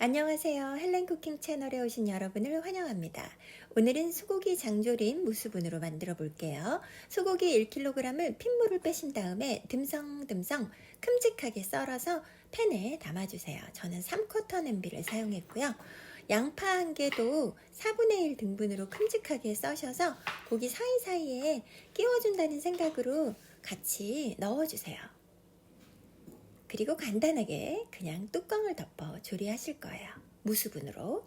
안녕하세요. 헬렌 쿠킹 채널에 오신 여러분을 환영합니다. 오늘은 소고기 장조림 무수분으로 만들어 볼게요. 소고기 1kg을 핏물을 빼신 다음에 듬성듬성 큼직하게 썰어서 팬에 담아주세요. 저는 3쿼터 냄비를 사용했고요. 양파 한 개도 4분의 1 등분으로 큼직하게 써셔서 고기 사이사이에 끼워준다는 생각으로 같이 넣어주세요. 그리고 간단하게 그냥 뚜껑을 덮어 조리하실 거예요. 무수분으로.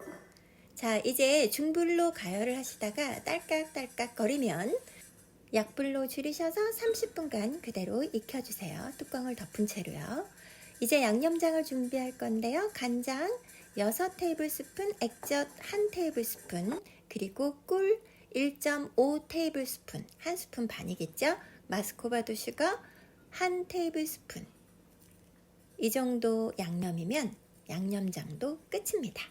자, 이제 중불로 가열을 하시다가 딸깍딸깍 거리면 약불로 줄이셔서 30분간 그대로 익혀주세요. 뚜껑을 덮은 채로요. 이제 양념장을 준비할 건데요. 간장 6테이블스푼, 액젓 1테이블스푼, 그리고 꿀 1.5 테이블스푼, 한 스푼 반이겠죠? 마스코바도 슈거 1 테이블스푼, 이 정도 양념이면 양념장도 끝입니다.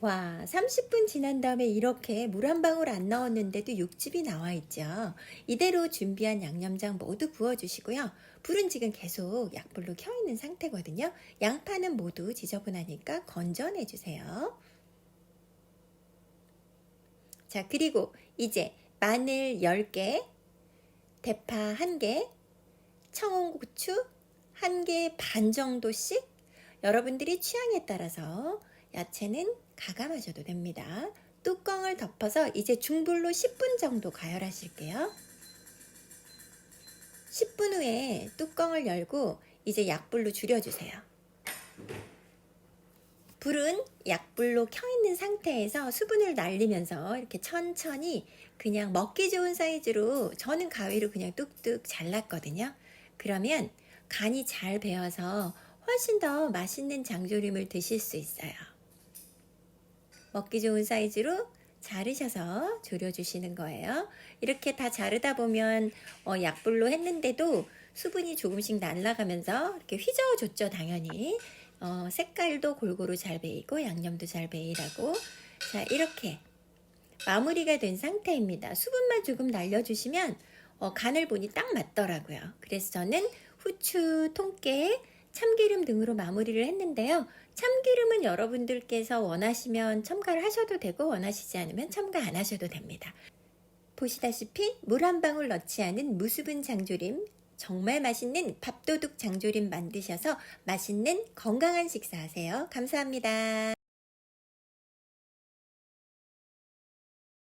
와, 30분 지난 다음에 이렇게 물 한 방울 안 넣었는데도 육즙이 나와 있죠. 이대로 준비한 양념장 모두 부어주시고요. 불은 지금 계속 약불로 켜 있는 상태거든요. 양파는 모두 지저분하니까 건져내주세요. 자, 그리고 이제 마늘 10개, 대파 1개, 청홍고추 한 개 반 정도씩 여러분들이 취향에 따라서 야채는 가감하셔도 됩니다. 뚜껑을 덮어서 이제 중불로 10분 정도 가열하실게요. 10분 후에 뚜껑을 열고 이제 약불로 줄여주세요. 불은 약불로 켜 있는 상태에서 수분을 날리면서 이렇게 천천히 그냥 먹기 좋은 사이즈로 저는 가위로 그냥 뚝뚝 잘랐거든요. 그러면 간이 잘 배어서 훨씬 더 맛있는 장조림을 드실 수 있어요. 먹기 좋은 사이즈로 자르셔서 졸여주시는 거예요. 이렇게 다 자르다 보면 어, 약불로 했는데도 수분이 조금씩 날아가면서 이렇게 휘저어줬죠, 당연히. 어, 색깔도 골고루 잘 배이고 양념도 잘 배이라고. 자, 이렇게 마무리가 된 상태입니다. 수분만 조금 날려주시면 어, 간을 보니 딱 맞더라고요. 그래서 저는 후추, 통깨, 참기름 등으로 마무리를 했는데요. 참기름은 여러분들께서 원하시면 첨가를 하셔도 되고 원하시지 않으면 첨가 안 하셔도 됩니다. 보시다시피 물 한 방울 넣지 않은 무수분 장조림 정말 맛있는 밥도둑 장조림 만드셔서 맛있는 건강한 식사하세요. 감사합니다.